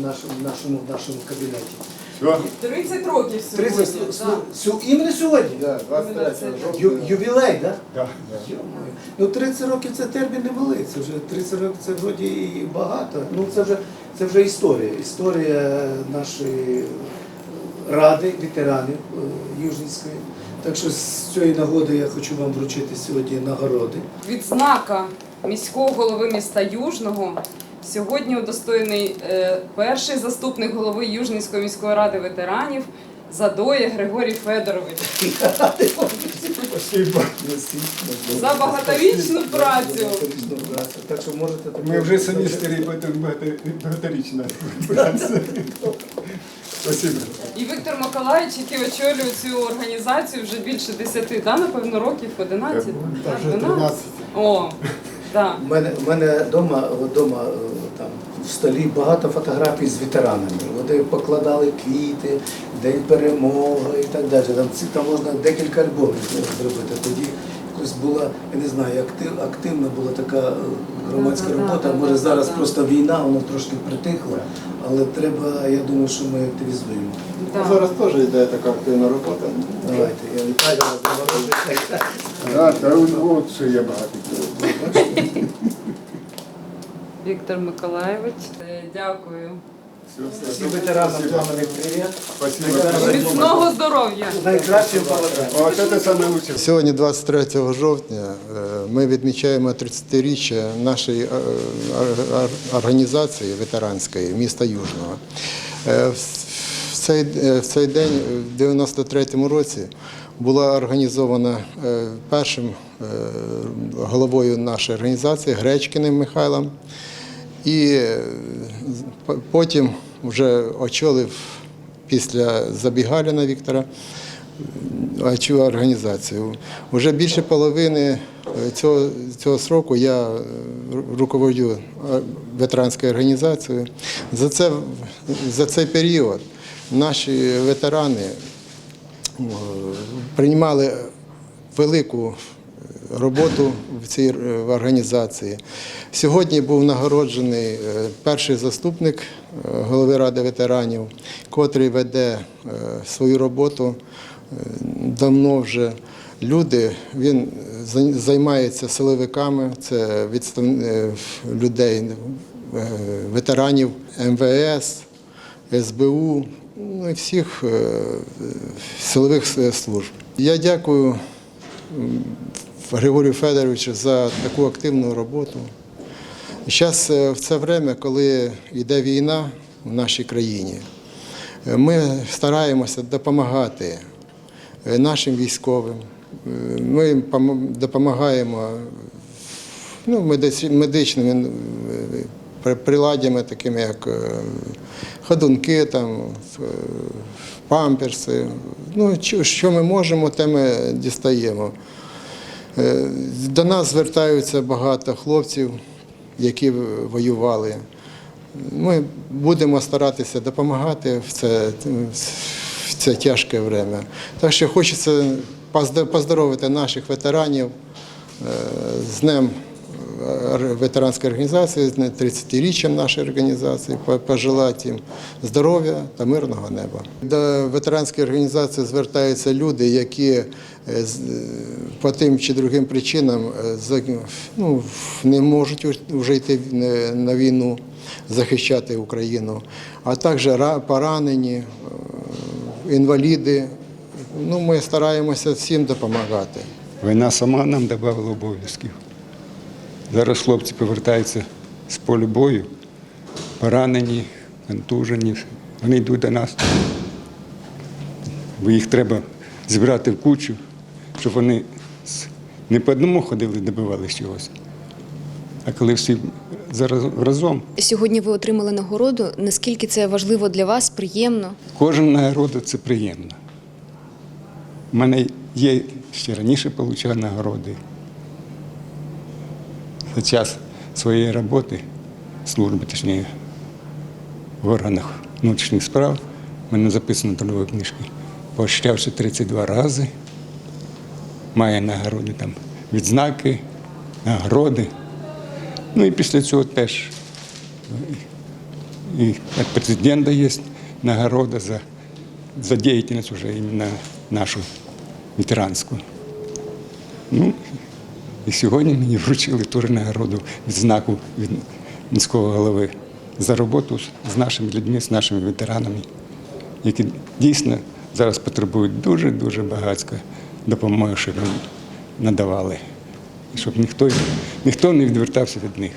нашому, нашому, нашому кабінеті. Все? 30 років сьогодні. 30, так. сю, іменно сьогодні? Да, 23 жовтня. Ю, ювілей, так? Да, да. Йо-моє. Ну 30 років це термін немалий, це вже 30 років це вроді і багато. Ну це вже це вже історія. Історія нашої ради ветеранів е, Южницької. Так що з цієї нагоди я хочу вам вручити сьогодні нагороди. Відзнака міського голови міста Южного. Сьогодні удостоєний е, перший заступник голови Южницької міської ради ветеранів Задоє Григорій Федорович. Спасибо. За багаторічну працю. Працю. Так що можете Ми вже самі старі, багаторічна праця. І Віктор Миколаївич, який очолює цю організацію вже більше 10, да, напевно, років 11? Так, Так, вже 13. О, У мене, у мене вдома, вдома е, там в столі багато фотографій з ветеранами. Вони покладали квіти, День перемоги і так далі. Там, ці- там можна декілька альбомів зробити. Тоді якось була, я не знаю, актив, активна була така е, громадська Да, да, робота. Може зараз просто війна, воно трошки притихло, але треба, я думаю, що ми активізуємо. Да. Ну, Зараз теж йде така активна робота. Давайте, я вітаю вас. Да, та от що є багато. Віктор Миколаївич. Е, Дякую. Все, Всім ветеранам пламенний привіт. Спасибо. Міцного здоров'я! Найкращим лучше. Сьогодні, 23 жовтня, е, ми відмічаємо 30-річчя нашої е, ор- ор- організації ветеранської міста Южного. В- цей, в цей день, в 93-му році, була організована першим головою нашої організації Гречкиним Михайлом. І е, потім вже очолив після Забігаліна Віктора цю організацію. Уже більше половини е, цього, цього сроку я е, ру- руководю е, ветеранською організацією. За, це, за цей період наші ветерани приймали велику роботу в цій е, організації. Сьогодні був нагороджений е, перший заступник е, голови ради ветеранів, котрий веде свою роботу давно вже. Люди, він займається силовиками, це відстав... людей, ветеранів МВС, СБУ, ну і всіх силових служб. Я дякую Григорію Федоровичу за таку активну роботу. Зараз в це время, коли йде війна в нашій країні, е, ми стараємося допомагати е, нашим військовим. Е, Ми їм допомагаємо ну, медичними е, приладдями, такими як е, ходунки, там, е, памперси. Ну, що ми можемо, те ми дістаємо. Е, До нас звертаються багато хлопців, які воювали. Ми будемо старатися допомагати в це, в це тяжке время. Так що хочеться позд- поздоровити наших ветеранів е, з Днем ветеранської організації, з днем 30-річчям нашої організації, по- пожелати їм здоров'я та мирного неба. До ветеранської організації звертаються люди, які е, по тим чи другим причинам е, ну, не можуть вже йти на- війну, захищати Україну, а також поранені, інваліди. Ну, ми стараємося всім допомагати. Війна сама нам додавала обов'язків. Зараз хлопці повертаються з полю бою, поранені, контужені. Вони йдуть до нас. Бо їх треба зібрати в кучу, щоб вони не по одному ходили, добивалися чогось. А коли всі зараз разом, Сьогодні ви отримали нагороду. Наскільки це важливо для вас, приємно? кожен нагорода це приємно. У мене є ще раніше отримав нагороди. За час своєї роботи, служби, точніше, в органах внутрішніх справ, в мене записано трудової книжки, поощрявши 32 рази, має нагороди там, відзнаки, нагороди. Ну і після цього теж и от президента есть нагорода за, за деятельность уже именно нашу ветеранську. Ну, і сьогодні мені вручили теж нагороду від знаку від міського голови за роботу з нашими людьми, з нашими ветеранами, які дійсно зараз потребують дуже-дуже багатської допомоги, щоб їм надавали. Щоб ніхто, ніхто не відвертався від них.